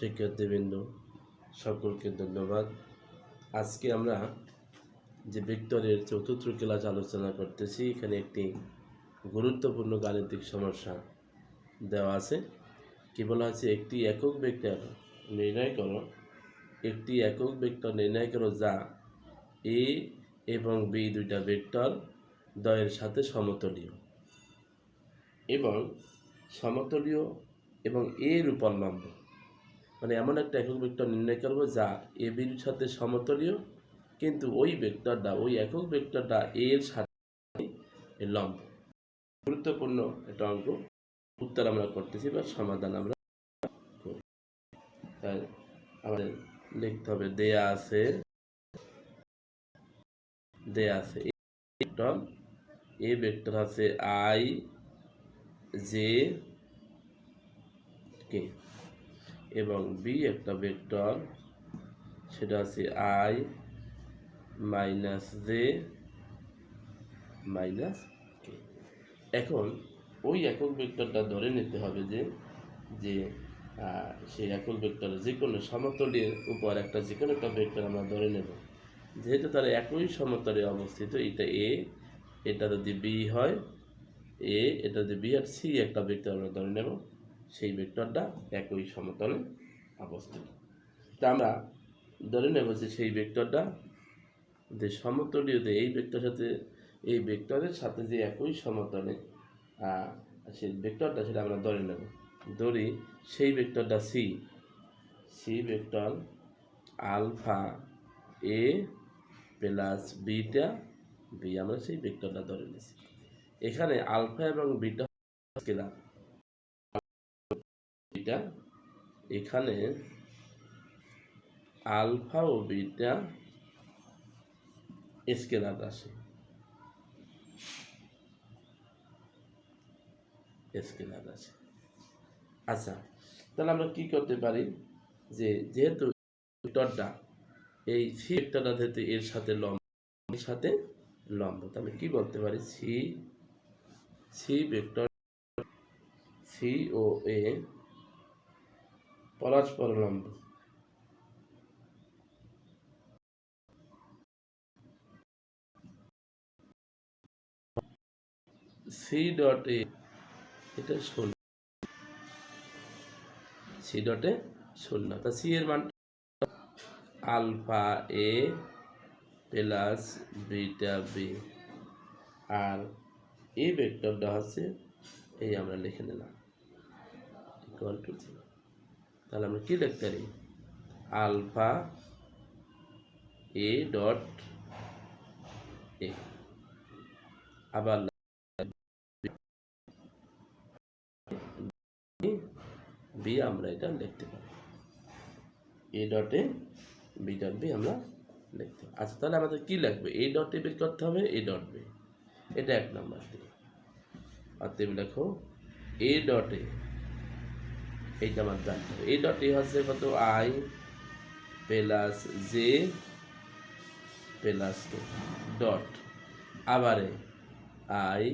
শিক্ষার্থীবৃন্দ সকলকে ধন্যবাদ। আজকে আমরা যে ভিক্টরের চতুর্থ ক্লাস আলোচনা করতেছি, এখানে একটি গুরুত্বপূর্ণ গাণিতিক সমস্যা দেওয়া আছে। কি বলা আছে? একটি একক ভেক্টর নির্ণয় করো। একটি একক ভেক্টর নির্ণয় করো যা এ এবং বি দুইটা ভেক্টর দ্বয়ের সাথে সমতলীয়। এবং সমতলীয় এবং এর উপর লম্ব। মানে এমন একটা একক ভেক্টর নির্ণয় করব যা এ বির সাথে সমতলীয়, কিন্তু ওই ভেক্টরটা, ওই একক ভেক্টরটা এর সাথে লম্ব। গুরুত্বপূর্ণ একটা অঙ্ক। উত্তর আমরা করতেছি বা সমাধান আমরা করি। তাই আমাদের লিখতে হবে, দেয়া আছে দেয়া আছে ভেক্টর এ ভেক্টর আছে আই জে কে এবং বি একটা ভেক্টর সেটা আছে I minus J minus K এখন ওই একক ভেক্টরটা ধরে নিতে হবে যে যে সেই একক ভেক্টর যে কোনো সমতলের উপর একটা যে কোনো একটা ভেক্টর আমরা ধরে নেব। যেহেতু তারা একই সমতলে অবস্থিত, এটা এ এটা যদি বি হয় এ এটা যদি বি আর সি একটা ভেক্টর আমরা ধরে নেব। সেই ভেক্টরটা একই সমতলে অবস্থিত। তা আমরা ধরে নেব যে সেই ভেক্টরটা যে সমতলীয় যে এই ভেক্টরের সাথে, এই ভেক্টরের সাথে যে একই সমতলে সেই ভেক্টরটা সেটা আমরা ধরে নেব। ধরি সেই ভেক্টরটা C C vector alpha A plus beta, B আমরা সেই ভেক্টরটা ধরে নিয়েছি। এখানে আলফা এবং বিটা স্কেলার। বিটা এখানে আলফা ও বিটা স্কেলার রাশি। স্কেলার রাশি। আচ্ছা তাহলে আমরা কি করতে পারি? যে যেহেতু ভেক্টরটা এই সি ভেক্টরটা যেহেতু এর সাথে লম্ব, এর সাথে লম্ব, তাহলে কি বলতে পারি? সি সি ভেক্টর সি ও এ পরস্পর লম্ব সি ডট এ, এটা শূন্য। সি ডটে শূন্য। তা সি এর মান alpha A plus beta B. আর এই ভেক্টরটা হচ্ছে, এই আমরা লিখে নিলাম। Equal to zero. তাহলে আমরা কি লিখতে পারি? Alpha A dot A. আবার বি আমরা এটা লিখতে পারি। এ ডটে বি ডট বি আমরা লিখতে পারি। আচ্ছা তাহলে আমাদের কি লাগবে? এ ডটে বের করতে হবে, এ ডট বি। এটা এক নম্বর দিকে অতএব লেখো, এ ডটে এইটা আমার জানতে হবে এই ডটে হচ্ছে কত? I plus J plus K dot আবারে I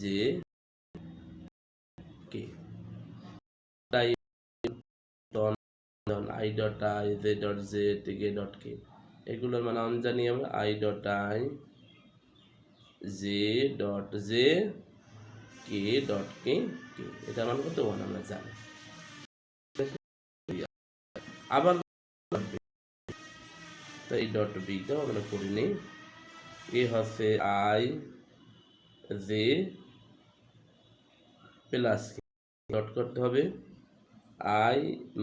J K I dot I J dot J K dot K এগুলোর মানে আমি জানি আমরা I dot I J dot J K dot K K? এটা মানে কত ওয়ান আমরা জানি। আবার তো এই ডট বিটাও আমরা করে নিই এ হচ্ছে আই জে প্লাস ডট করতে হবে। I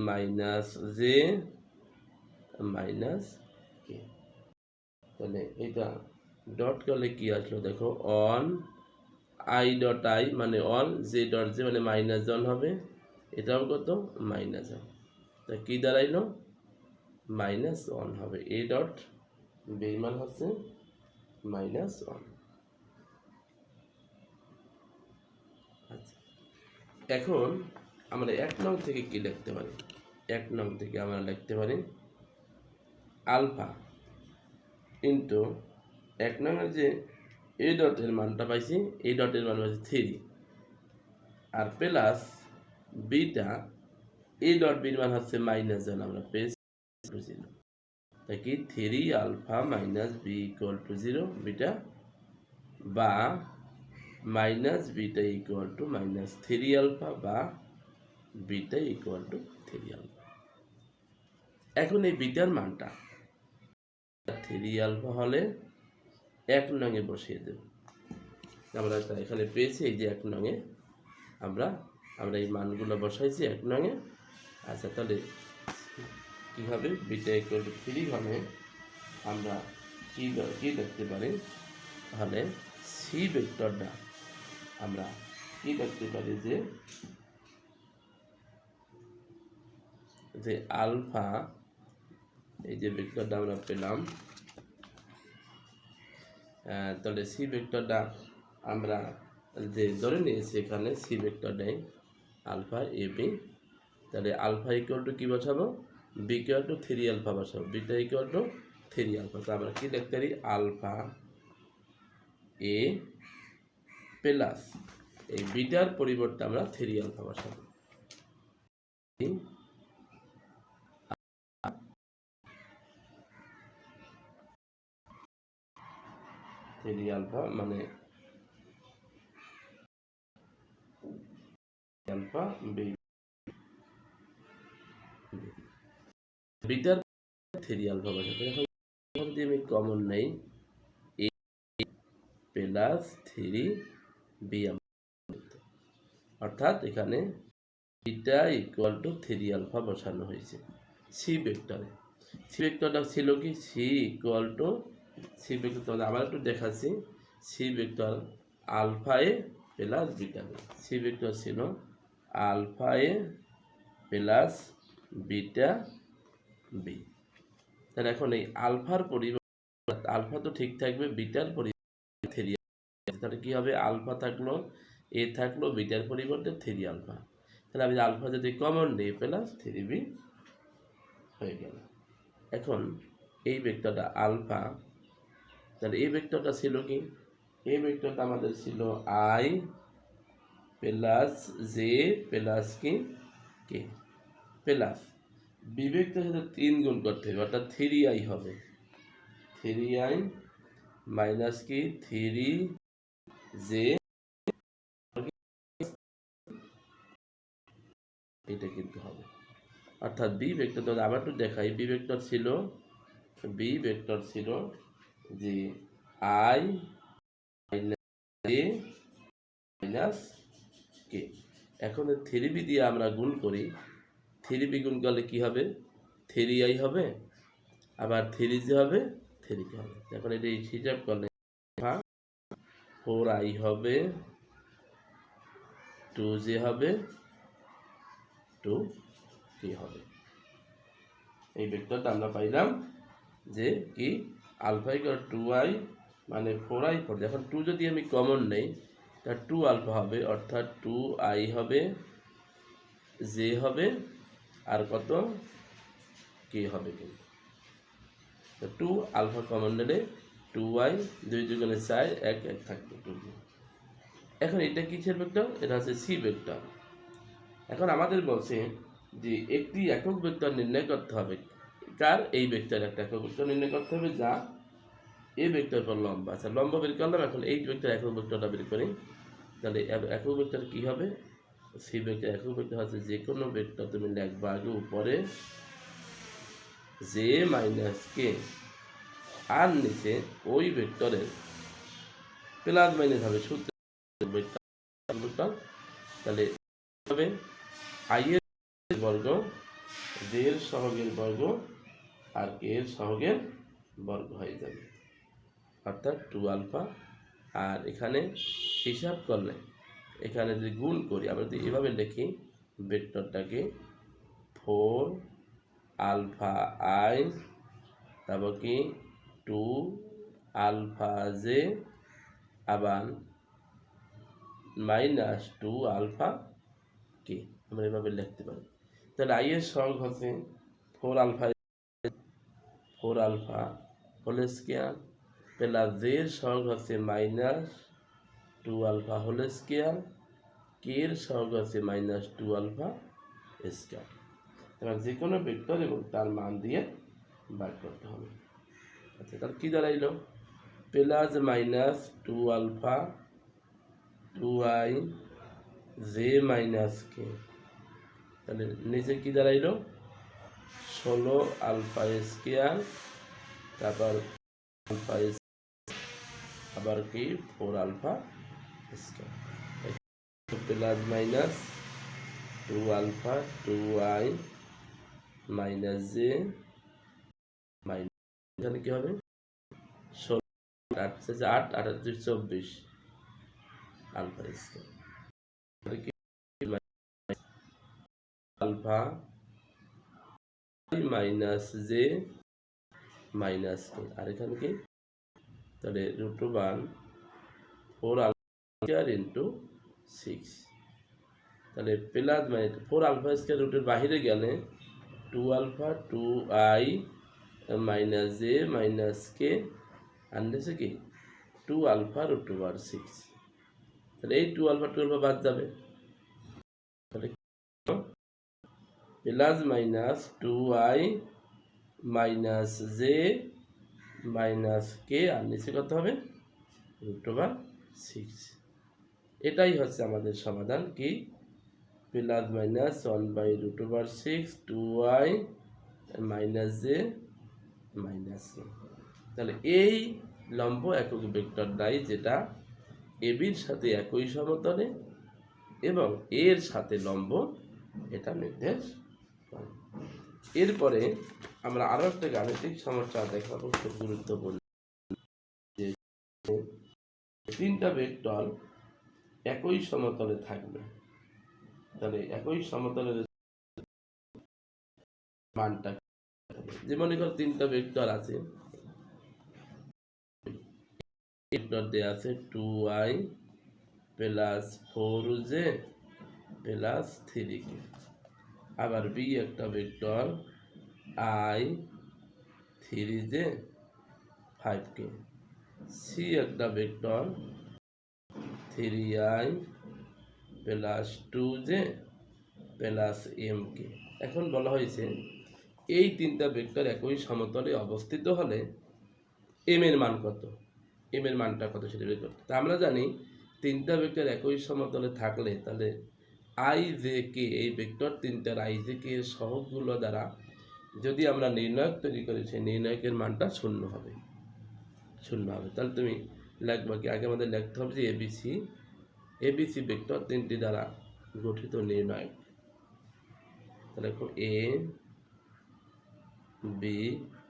minus J minus K তাহলে এটা ডট করলে কি আসলো? দেখো অন আই ডট আই মানে অন জে ডট জে মানে মাইনাস ওয়ান হবে। এটাও কত? মাইনাস ওয়ান তা কি দাঁড়াইলো? মাইনাস ওয়ান হবে। এ ডট বেইমান হচ্ছে মাইনাস ওয়ান আচ্ছা। এখন আমরা এক নং থেকে কি লিখতে পারি? এক নং থেকে আমরা লিখতে পারি আলফা ইন্টু এক নংয়ের যে এ ডটের মানটা পাইছি এই ডটের মান পাইছি থ্রি আর প্লাস বিটা এ ডট বির মান হচ্ছে মাইনাস ওয়ান আমরা পেয়েছি তাই কি? Three alpha minus B equal to zero beta বা minus beta equal to minus three alpha বা beta equal to three alpha এখন এই বিটার মানটা থ্রি আলফা হলে এক নঙে বসিয়ে দেব। আমরা এখানে পেয়েছি, এই যে এক নঙে। আমরা আমরা এই মানগুলো বসাইছি এক নঙে। আচ্ছা তাহলে কী হবে? বিটা ইকুয়াল টু থ্রি আমরা কী কী দেখতে পারি? তাহলে সি ভেক্টরটা আমরা কি দেখতে পারি যে যে আলফা এই যে ভেক্টরটা আমরা পেলাম তাহলে সি ভেক্টরটা আমরা যে ধরে নিয়েছি এখানে সি ভেক্টরটাই আলফা এ বি তাহলে আলফা ইকুয়াল টু কী বসাবো? B equal to three alpha বসাবো। Beta equal to three alpha তো আমরা কী দেখতে পারি? আলফা এ প্লাস এই বিটার পরিবর্তে আমরা থ্রি আলফা বসাবো। থ্রি আলফা মানে আলফা বি বিটার থ্রি আলফা আমি কমন নেই। এ প্লাস থ্রি বি অর্থাৎ এখানে beta equal to three alpha বসানো হয়েছে। সি ভেক্টরে সি ভেক্টরটা ছিল কি? C equal to C vector তোমাদের আবার একটু দেখাচ্ছি। C vector alpha A plus beta C vector ছিল alpha A plus beta B তাহলে এখন এই আলফার পরিবর্তে আলফা তো ঠিক থাকবে বিটার পরিবর্তে থ্রি তাহলে কি হবে? আলফা থাকল এ থাকল বিটার পরিবর্তে থ্রি আলফা তাহলে আমি আলফা যদি কমন নিই প্লাস থ্রি বি হয়ে গেল। এখন এই ভেক্টরটা আলফা তাহলে এই ভেক্টরটা ছিল কি? এই ভেক্টরটা আমাদের ছিল আই প্লাস জে প্লাস কি? কে প্লাস বি ভেক্টরের সাথে তিন গুণ করতে হবে, অর্থাৎ থ্রি আই হবে। থ্রি আই মাইনাস কি? থ্রি জে এটা কিন্তু হবে। অর্থাৎ বি ভেক্টর আবার একটু দেখাই বি ভেক্টর ছিল বি ভেক্টর ছিল যে আই মাইনাস কে। এখন থ্রি বি দিয়ে আমরা গুণ করি। থ্রি বি গুণ করলে কি হবে? থ্রি আই হবে। আবার থ্রি জি হবে, থ্রি কে হবে। এখন এটা হিসাব করলে ফোর আই হবে, টু জে হবে, টু কি হবে। এই ভেক্টরটা আমরা পাইলাম যে কি? আলফা ইকুয়াল টু আই মানে ফোর আই ফোর এখন টু যদি আমি কমন নেই, তা টু আলফা হবে, অর্থাৎ টু আই হবে জে হবে, আর কত? কে হবে কিন্তু। টু আলফা কমন নিলে টু আই দুই দুগুণে চার, এক এক থাকবে টু এখন এটা কিসের ভেক্টর এটা হচ্ছে সি ভেক্টর এখন আমাদের বলছে যে একটি একক ভেক্টর নির্ণয় করতে হবে কার? এই ভেক্টর একটা একক নির্ণয় করতে হবে যা এ ভেক্টর পর লম্বা। আচ্ছা লম্বা বের করলাম, এখন এই ভেক্টর একক ভেক্টরটা বের করি। তাহলে একক ভেক্টর কী হবে? সি ভেক্টর একক ভেক্টর হচ্ছে যে কোনো ভেক্টর তুমি লিখবা আগে উপরে জে মাইনাস কে আর নিচে ওই ভেক্টরের প্লাস মাইনাস হবে সূত্র তাহলে হবে আই এর বর্গ জে এর সহগের বর্গ আর কে এর সহগের বর্গ হয়ে যাবে। অর্থাৎ টু আলফা আর এখানে হিসাব করলে, এখানে যদি গুণ করি, আমরা যদি এভাবে লিখি, ভেক্টরটাকে ফোর আলফা আই তারপর কি? টু আলফা জে আবার মাইনাস টু আলফা কে আমরা এভাবে লিখতে পারি। তাহলে আই এর সহগ হচ্ছে four alpha four alpha whole square plus জের সহগ হচ্ছে minus two alpha whole square K এর সহগ হচ্ছে মাইনাস টু আলফা স্কোয়ার। এবার যে কোনো ভেক্টর এবং তার মান দিয়ে বার করতে হবে। আচ্ছা তাহলে কী দাঁড়াইলো? Plus minus two alpha two I J minus K. তাহলে নিচে কি দাঁড়াইলো? ষোলো আলফা স্কোয়ার, তারপর আলফা আবার কি? Four alpha square. Plus minus two alpha two I minus J minus এখানে কি হবে? ষোলো আট শেষে আট আটাত্রিশ চব্বিশ alpha square. Alpha minus J minus K আর এখানে কি? তাহলে root one four alpha into six তাহলে প্লাস মানে ফোর আলফা স্কোয়ার রুটের বাহিরে গেলে two alpha two I minus J minus K নিচে কি? Two alpha root over six তাহলে এই টু আলফা টু আলফা বাদ যাবে। Plus minus two I minus J minus K আর নিচে কত হবে? রুট ওভার সিক্স এটাই হচ্ছে আমাদের সমাধান কি? Plus minus one by root over six two I minus J minus তাহলে এই লম্ব একক ভেক্টর নাই যেটা এবির সাথে একই সমতলে এবং এর সাথে লম্ব, এটা নির্দেশ এরপরে আমরা আরও একটা গাণিতিক সমস্যা দেখাবো খুব গুরুত্বপূর্ণ। যে তিনটা ভেক্টর একই সমতলে থাকবে। তাহলে একই সমতলের মানটা যে মনে কর তিনটা ভেক্টর আছে। ভেক্টর দেওয়া আছে two I plus four J plus three K আবার বি একটা vector I three J five K C একটা vector three I plus two J plus M K এখন বলা হয়েছে, এই তিনটা ভেক্টর একই সমতলে অবস্থিত হলে এম এর মান কত? এম এর মানটা কত সেটা বের করতে আমরা জানি, তিনটা ভেক্টর একই সমতলে থাকলে তাহলে আই জে কে এই ভেক্টর তিনটার আই জে কে এর সহগগুলো দ্বারা যদি আমরা নির্ণায়ক তৈরি করি, সেই নির্ণায়কের মানটা শূন্য হবে। শূন্য হবে। তাহলে তুমি লিখবা কি? আগে আমাদের লিখতে হবে যে এবিসি এবিসি ভেক্টর তিনটি দ্বারা গঠিত নির্ণায়ক। তাহলে দেখো এ বি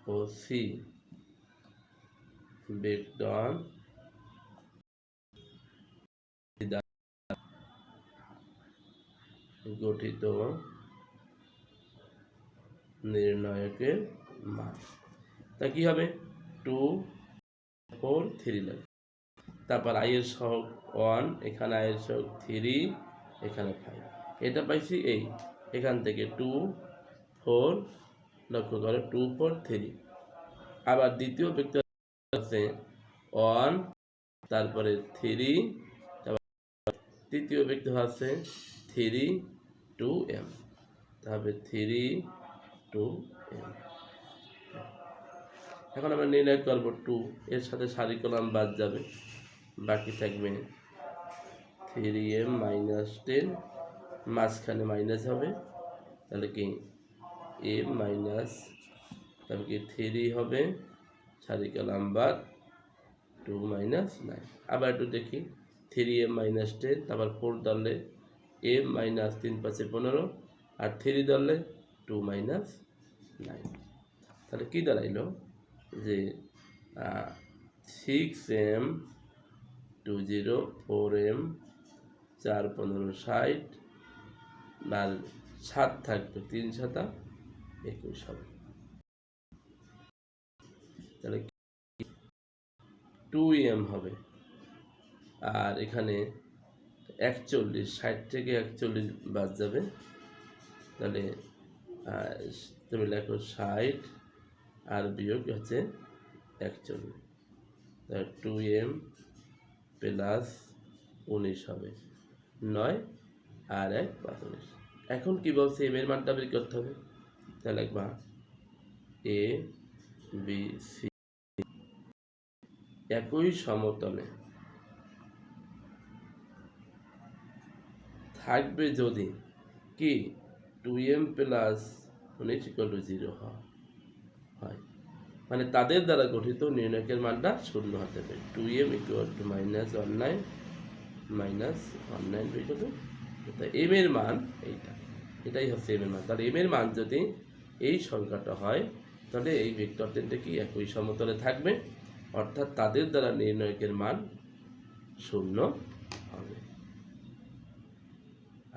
ও সি ভেক্টর গঠিত নির্ণায়কের মান। তা কি হবে? টু, ফোর, থ্রি লাগবে। তারপর আয়ের সহগ ওয়ান, এখানে আয়ের সহগ থ্রি, এখানে ফাইভ এটা পাইছি এই এখান থেকে টু, ফোর, লক্ষ্য করো, টু, ফোর, থ্রি। আবার দ্বিতীয় ব্যক্তি আছে ওয়ান, তারপরে থ্রি তৃতীয় ব্যক্তি আছে থ্রি টু এম তাহলে থ্রি টু এম এখন আমরা নির্ণয় করব টু এর সাথে সারি কলাম বাদ যাবে। বাকি থাকবে থ্রি এম মাইনাস টেন মাঝখানে মাইনাস হবে। তাহলে কি? এম মাইনাস তাহলে কি থ্রি হবে? সারি কলাম বাদ টু মাইনাস নাইন আবার একটু দেখি। থ্রি এম মাইনাস টেন তারপর ফোর ধরলে এম মাইনাস তিন পাঁচে পনেরো, আর থ্রি ধরলে টু মাইনাস নাইন তাহলে কী দাঁড়াইলো? যে six M two zero four M চার, পনেরো, ষাট আর সাত থাকবে, তিন সাতা, একুশ হবে। তাহলে টু এম হবে। আর এখানে একচল্লিশ, ষাট থেকে একচল্লিশ বাদ যাবে। তাহলে তুমি লেখো ষাট আর বিয়োগ হচ্ছে একচল্লিশ। টু এম প্লাস উনিশ হবে। নয় আর এক পাঁচ উনিশ। এখন কি বলছে? এম এর মানটা বের করতে হবে। তাহলে লিখবা এ বি সি একই সমতলে থাকবে যদি, কি টু এম প্লাস উনিশ ইকুয়াল টু জিরো হয়? মানে তাদের দ্বারা গঠিত নির্ণয়কের মানটা শূন্য হতে পারে। Two M equal to minus one nine minus one nine equal to M এর মান এইটা। এটাই হচ্ছে এম এর মান। তাহলে এম এর মান যদি এই সংখ্যাটা হয়, তাহলে এই ভেক্টর তিনটে কি একই সমতলে থাকবে? অর্থাৎ তাদের দ্বারা নির্ণয়কের মান শূন্য।